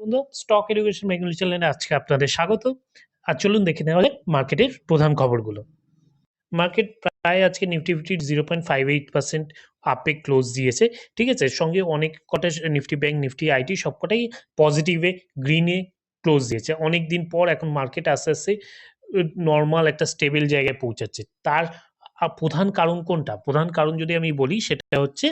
বন্ধু stock education Bengali চ্যানেলে আজকে আপনাদের স্বাগত। আর চলুন দেখে নেওয়া যাক মার্কেটের প্রধান খবরগুলো। মার্কেট প্রায় আজকে Nifty fifty zero point five eight percent আপে ক্লোজ দিয়েছে। ঠিক আছে? সঙ্গে অনেক কটা নিফটি ব্যাংক নিফটি আইটি সবকটাই পজিটিভে গ্রিনে ক্লোজ দিয়েছে। অনেক দিন পর এখন মার্কেট আস্তে আস্তে নর্মাল একটা স্টেবল জায়গায় পৌঁছাচ্ছে। তার প্রধান কারণ কোনটা? প্রধান কারণ যদি আমি বলি, সেটা হচ্ছে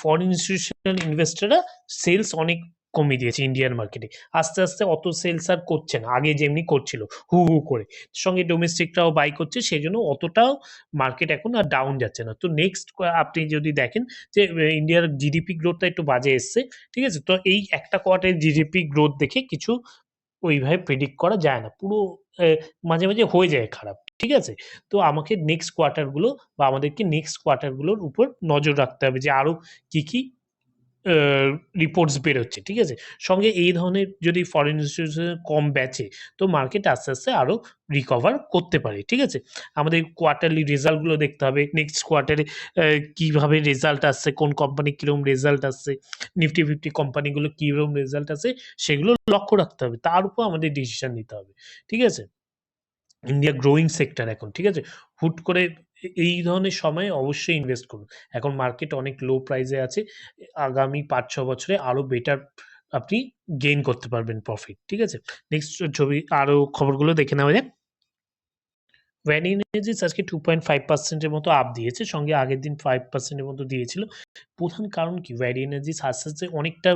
ফরেন ইনস্টিটিউশনাল ইনভেস্টররা সেলস অনেক কমিয়ে দিয়েছে ইন্ডিয়ান মার্কেটে আস্তে আস্তে অত সেলস আর করছে না। আগে যেমনি করছিল, হু হু করে। সঙ্গে ডোমেস্টিকটাও বাই করছে সেই জন্য অতটাও মার্কেট এখন আর ডাউন যাচ্ছে না। তো নেক্সট আপনি যদি দেখেন যে ইন্ডিয়ার জিডিপি গ্রোথটা একটু বাজে এসছে, ঠিক আছে? তো এই একটা কোয়ার্টারের জিডিপি গ্রোথ দেখে কিছু ওইভাবে প্রেডিক্ট করা যায় না। পুরো মাঝে মাঝে হয়ে যায় খারাপ, ঠিক আছে? তো আমাকে নেক্সট কোয়ার্টারগুলো বা আমাদেরকে নেক্সট কোয়ার্টারগুলোর উপর নজর রাখতে হবে যে আরও কী কী রিপোর্টস বেরোচ্ছে ঠিক আছে? সঙ্গে এই ধরনের যদি ফরেন ইনস্টিটিউশন কম ব্যাচে তো মার্কেট আস্তে আস্তে আরও রিকভার করতে পারে, ঠিক আছে? আমাদের কোয়ার্টারলি রেজাল্টগুলো দেখতে হবে নেক্সট কোয়ার্টারে কীভাবে রেজাল্ট আসছে, কোন কোম্পানি কীরকম রেজাল্ট আসছে নিফটি ফিফটি কোম্পানিগুলো কীরকম রেজাল্ট আসে সেগুলো লক্ষ্য রাখতে হবে, তার উপর আমাদের ডিসিশন নিতে হবে, ঠিক আছে? ইন্ডিয়া গ্রোয়িং সেক্টর এখন, ঠিক আছে? হুট করে এই ধরনের সময়ে অবশ্যই ইনভেস্ট করুন। এখন মার্কেট অনেক লো প্রাইসে আছে, আগামী পাঁচ ছ বছরে আরও বেটার আপনি গেইন করতে পারবেন প্রফিট ঠিক আছে? নেক্সট ছবি আরও খবরগুলো দেখে নেওয়া যাক। ভ্যান এনার্জিস আজকে টু পয়েন্ট ফাইভ পার্সেন্টের মতো আপ দিয়েছে, সঙ্গে আগের দিন ফাইভ পার্সেন্টের মতো দিয়েছিল। প্রধান কারণ কি? ভ্যারি এনার্জিস আস্তে আস্তে অনেকটা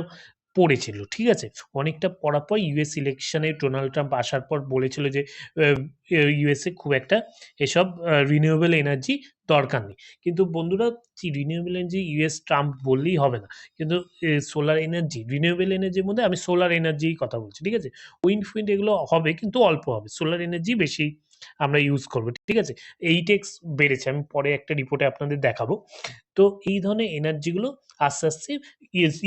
পড়েছিল, ঠিক আছে? অনেকটা পড়ার পর ইউএস ইলেকশনে ডোনাল্ড ট্রাম্প আসার পর বলেছিল যে ইউএসএ খুব একটা এসব রিনিউয়েবল এনার্জি দরকার নেই। কিন্তু বন্ধুরা রিনিউয়েবল এনার্জি ইউএস ট্রাম্প বললেই হবে না। কিন্তু সোলার এনার্জি রিনিউয়েবল এনার্জির মধ্যে আমি সোলার এনার্জির কথা বলছি, ঠিক আছে? উইন্ড ফুইন্ড এগুলো হবে, কিন্তু অল্প হবে। সোলার এনার্জি বেশি আমরা ইউজ করব, ঠিক আছে? এই টেক্স বেড়েছে, আমি পরে একটা রিপোর্টে আপনাদের দেখাবো। তো এই ধরনের এনার্জিগুলো আস্তে আস্তে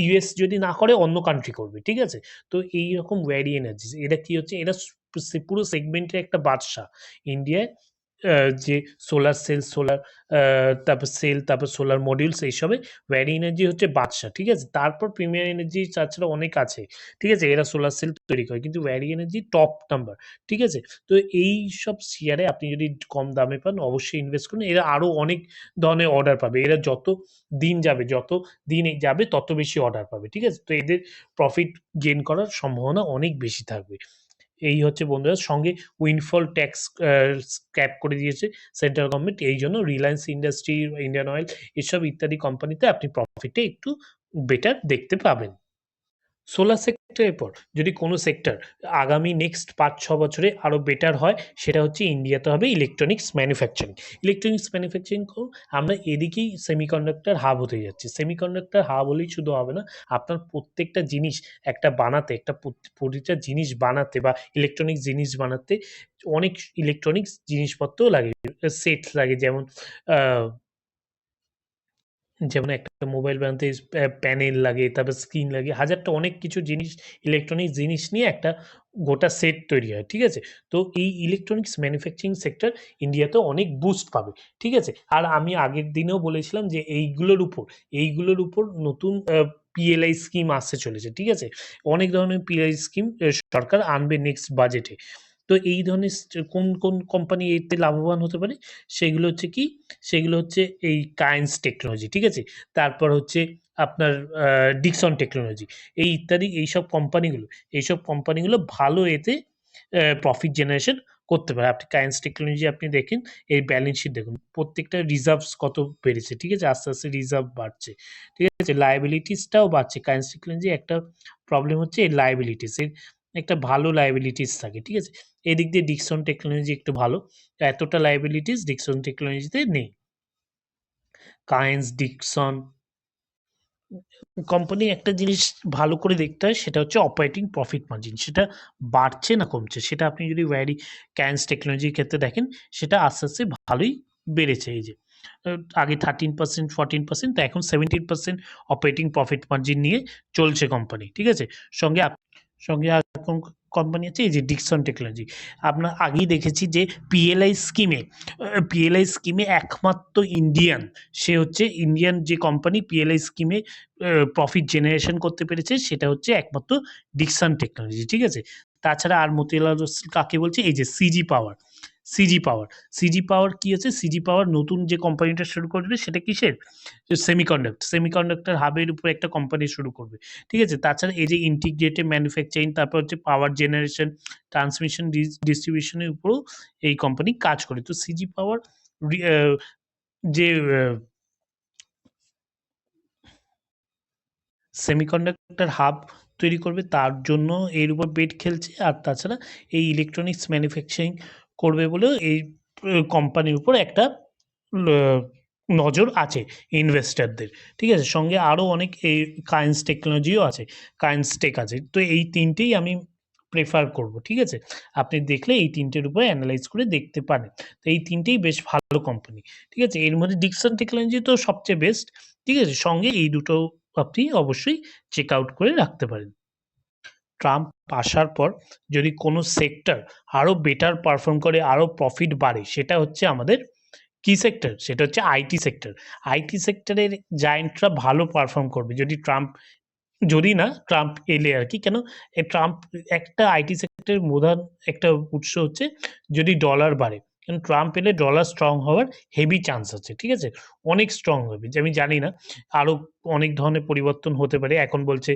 ইউএস যদি না করে, অন্য কান্ট্রি করবে, ঠিক আছে? তো এই রকম ওয়ারি এনার্জি এরা কি হচ্ছে? এরা পুরো সেগমেন্টের একটা বাদশাহ। ইন্ডিয়ায় যে সোলার সেল সোলার তারপর সেল তারপর সোলার মডিউলস এইসবে ভ্যারি এনার্জি হচ্ছে বাদশা ঠিক আছে? তারপর প্রিমিয়ার এনার্জি তাছাড়া অনেক আছে, ঠিক আছে? এরা সোলার সেল তৈরি করে, কিন্তু ভ্যারি এনার্জি টপ নাম্বার ঠিক আছে? তো এই সব শেয়ারে আপনি যদি কম দামে পান, অবশ্যই ইনভেস্ট করুন। এরা আরও অনেক ধরনের অর্ডার পাবে। এরা যত দিন যাবে, যত দিন যাবে, তত বেশি অর্ডার পাবে, ঠিক আছে? তো এদের প্রফিট গেন করার সম্ভাবনা অনেক বেশি থাকবে। এই হচ্ছে বন্ধুরা, সঙ্গে উইন্ডফল ট্যাক্স ক্যাপ করে দিয়েছে সেন্ট্রাল গভর্নমেন্ট এই জন্য রিলায়েন্স ইন্ডাস্ট্রি ইন্ডিয়ান অয়েল এসব ইত্যাদি কোম্পানিতে আপনি প্রফিটে একটু বেটার দেখতে পাবেন। সোলার সেক্টরের পর যদি কোনো সেক্টর আগামী নেক্সট পাঁচ ছ বছরে আরও বেটার হয়, সেটা হচ্ছে ইন্ডিয়াতে হবে ইলেকট্রনিক্স ম্যানুফ্যাকচারিং ইলেকট্রনিক্স ম্যানুফ্যাকচারিং আমরা এদিকেই সেমিকন্ডাক্টর হাব হতে যাচ্ছি। সেমিকন্ডাক্টর হাব হলেই শুধু হবে না, আপনার প্রত্যেকটা জিনিস একটা বানাতে, একটা প্রতিটা জিনিস বানাতে বা ইলেকট্রনিক্স জিনিস বানাতে অনেক ইলেকট্রনিক্স জিনিসপত্র লাগে। সেট লাগে যেমন যেমন একটা মোবাইল বানাতে প্যানেল লাগে, তারপর স্ক্রিন লাগে, হাজারটা অনেক কিছু জিনিস ইলেকট্রনিক্স জিনিস নিয়ে একটা গোটা সেট তৈরি হয়, ঠিক আছে? তো এই ইলেকট্রনিক্স ম্যানুফ্যাকচারিং সেক্টর ইন্ডিয়াতে অনেক বুস্ট পাবে, ঠিক আছে? আর আমি আগের দিনেও বলেছিলাম যে এইগুলোর উপর এইগুলোর উপর নতুন পিএলআই স্কিম আসতে চলেছে, ঠিক আছে? অনেক ধরনের পিএলআই স্কিম সরকার আনবে নেক্সট বাজেটে তো এই ধরনের কোন কোন কোম্পানি এতে লাভবান হতে পারে? সেগুলো হচ্ছে কি? সেগুলো হচ্ছে এই কায়েন্স টেকনোলজি ঠিক আছে? তারপর হচ্ছে আপনার ডিকসন টেকনোলজি এই ইত্যাদি, এইসব কোম্পানিগুলো এইসব কোম্পানিগুলো ভালো এতে প্রফিট জেনারেশন করতে পারে। আপনি কায়েন্স টেকনোলজি আপনি দেখেন, এই ব্যালেন্স শিট দেখুন, প্রত্যেকটা রিজার্ভস কত বেড়েছে, ঠিক আছে? আস্তে আস্তে রিজার্ভ বাড়ছে, ঠিক আছে? লাইবিলিটিসটাও বাড়ছে। কায়েন্স টেকনোলজি একটা প্রবলেম হচ্ছে এই লাইবিলিটিস এর। একটা ভালো লাইবিলিটিস থাকে, ঠিক আছে? এদিক দিয়ে ডিকসন টেকনোলজি একটু ভালো এতটা লাইবিলিটিস ডিকসন টেকনোলজিতে নেই। কায়েন্স ডিকসন কোম্পানি একটা জিনিস ভালো করে দেখতে হয়, সেটা হচ্ছে অপারেটিং প্রফিট মার্জিন সেটা বাড়ছে না কমছে? সেটা আপনি যদি ভ্যারি ক্যান্স টেকনোলজির ক্ষেত্রে দেখেন, সেটা আস্তে আস্তে ভালোই বেড়েছে, এই যে। আগে থার্টিন পার্সেন্ট ফর্টিন পার্সেন্ট তো এখন seventeen percent operating profit margin নিয়ে চলছে কোম্পানি ঠিক আছে? সঙ্গে সঙ্গে আর কোন কোম্পানি আছে? এই যে ডিকসন টেকনোলজি আপনার আগেই দেখেছি যে পিএলআই স্কিমে পিএলআই স্কিমে একমাত্র ইন্ডিয়ান সে হচ্ছে ইন্ডিয়ান যে কোম্পানি পিএলআই স্কিমে প্রফিট জেনারেশন করতে পেরেছে, সেটা হচ্ছে একমাত্র ডিকসন টেকনোলজি ঠিক আছে? তাছাড়া আর মতিলাল কাকে বলছে? এই যে CG power CG power CG power কি আছে? সিজি পাওয়ার নতুন যে কোম্পানিটা শুরু করবে, সেটা কিসের? সেমিকন্ডাক্টর সেমিকন্ডাক্টর হাবের উপর একটা কোম্পানি শুরু করবে। ঠিক আছে? তাছাড়া এই যে ইন্টিগ্রেটেড ম্যানুফ্যাকচারিং তারপর হচ্ছে পাওয়ার জেনারেশন ট্রান্সমিশন ডিস্ট্রিবিউশনের উপরও এই কোম্পানি কাজ করে। তো সিজি পাওয়ার যে সেমিকন্ডাক্টর হাব তৈরি করবে, তার জন্য এর উপর বেট খেলছে। আর তাছাড়া এই ইলেকট্রনিক্স ম্যানুফ্যাকচারিং করবে বলেও এই কোম্পানির উপর একটা নজর আছে ইনভেস্টারদের ঠিক আছে? সঙ্গে আরও অনেক এই কাইন্স টেকনোলজিও আছে কাইন্স টেক আছে। তো এই তিনটেই আমি প্রেফার করব, ঠিক আছে? আপনি দেখলে এই তিনটের উপরে অ্যানালাইজ করে দেখতে পারেন। তো এই তিনটেই বেশ ভালো কোম্পানি ঠিক আছে? এর মধ্যে ডিকসন টেকনোলজি তো সবচেয়ে বেস্ট ঠিক আছে? সঙ্গে এই দুটো আপনি অবশ্যই চেক আউট করে রাখতে পারেন। ট্রাম্প আসার পর যদি কোনো সেক্টর আরও বেটার পারফর্ম করে আরও প্রফিট বাড়ে, সেটা হচ্ছে আমাদের কি সেক্টর সেটা হচ্ছে আইটি সেক্টর আইটি সেক্টরের জায়েন্টরা ভালো পারফর্ম করবে। যদি ট্রাম্প যদি না ট্রাম্প এলে আর কি। কেন? ট্রাম্প একটা আইটি সেক্টরের প্রধান একটা উৎস হচ্ছে যদি ডলার বাড়ে। কারণ ট্রাম্প এলে ডলার স্ট্রং হওয়ার হেভি চান্স আছে, ঠিক আছে? অনেক স্ট্রং হবে, যে আমি জানি না আরও অনেক ধরনের পরিবর্তন হতে পারে, এখন বলছে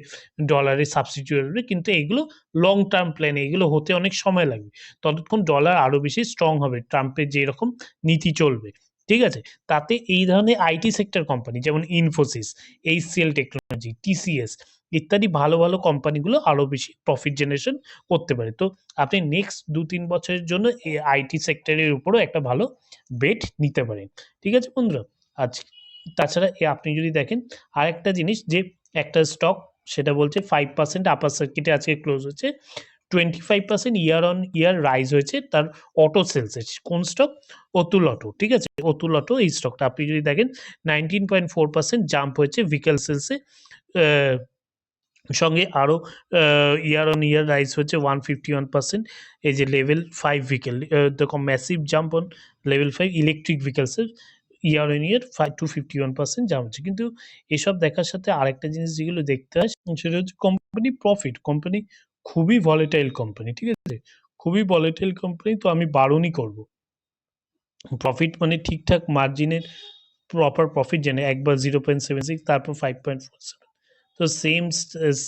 ডলারের সাবস্টিটিউট হবে, কিন্তু এগুলো লং টার্ম প্ল্যানে এগুলো হতে অনেক সময় লাগবে। ততক্ষণ ডলার আরও বেশি স্ট্রং হবে ট্রাম্পের যেরকম নীতি চলবে। ঠিক আছে? তাতে এই ধরনের আইটি সেক্টর কোম্পানি যেমন ইনফোসিস এইচসিএল টেকনোলজি টিসিএস ইত্যাদি ভালো ভালো কোম্পানিগুলো আরও বেশি প্রফিট জেনারেশন করতে পারে। তো আপনি নেক্সট দু তিন বছরের জন্য এই আইটি সেক্টরের উপরও একটা ভালো বেট নিতে পারেন। ঠিক আছে বন্ধুরা? আজ তাছাড়া আপনি যদি দেখেন, আরেকটা জিনিস যে একটা স্টক সেটা বলছে ফাইভ পার্সেন্ট আপার সার্কিটে আজকে ক্লোজ হচ্ছে। Twenty five percent year on year rise হয়েছে, তার অটো সেলসে কোন স্টক অতুল অটো ঠিক আছে? অতুল অটো এই স্টকটা আপনি যদি দেখেন nineteen point four percent jump হয়েছে ভিকেল সেলসে সঙ্গে আরও ইয়ার অন ইয়ার রাইজ হচ্ছে ওয়ান ফিফটি ওয়ান পার্সেন্ট এই যে লেভেল ফাইভ ভিকেল দেখো massive jump on level five electric ভিকেলসের year on year five two fifty one percent jump হচ্ছে। কিন্তু এসব দেখার সাথে আরেকটা জিনিস যেগুলো দেখতে হয়, সেটা হচ্ছে কোম্পানি প্রফিট কোম্পানি খুবই ভলেটাইল কোম্পানি ঠিক আছে? খুবই ভলেটাইল কোম্পানি তো আমি বারণই করব। প্রফিট মানে ঠিকঠাক মার্জিনের প্রপার প্রফিট জেনে একবার জিরো পয়েন্ট সেভেন সিক্স তারপর ফাইভ পয়েন্ট ফোর সেভেন তো সেম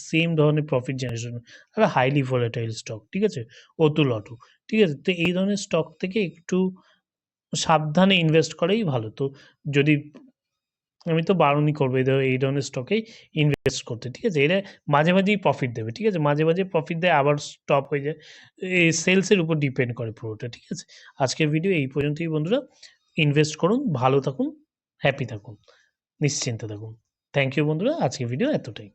সেম ধরনের প্রফিট জেনারেশন আর হাইলি ভলেটাইল স্টক ঠিক আছে? অতুল অটো ঠিক আছে? তো এই ধরনের স্টক থেকে একটু সাবধানে ইনভেস্ট করাই ভালো। তো যদি আমি তো বারণই করব, এই এই ধরনের স্টকেই ইনভেস্ট করতে, ঠিক আছে? এটা মাঝে মাঝেই প্রফিট দেবে, ঠিক আছে? মাঝে মাঝে প্রফিট দেয়, আবার স্টপ হয়ে যায়। এই সেলসের উপর ডিপেন্ড করে পুরোটা, ঠিক আছে? আজকের ভিডিও এই পর্যন্তই, বন্ধুরা। ইনভেস্ট করুন, ভালো থাকুন হ্যাপি থাকুন, নিশ্চিন্তে থাকুন। থ্যাংক ইউ বন্ধুরা। আজকের ভিডিও এতটাই।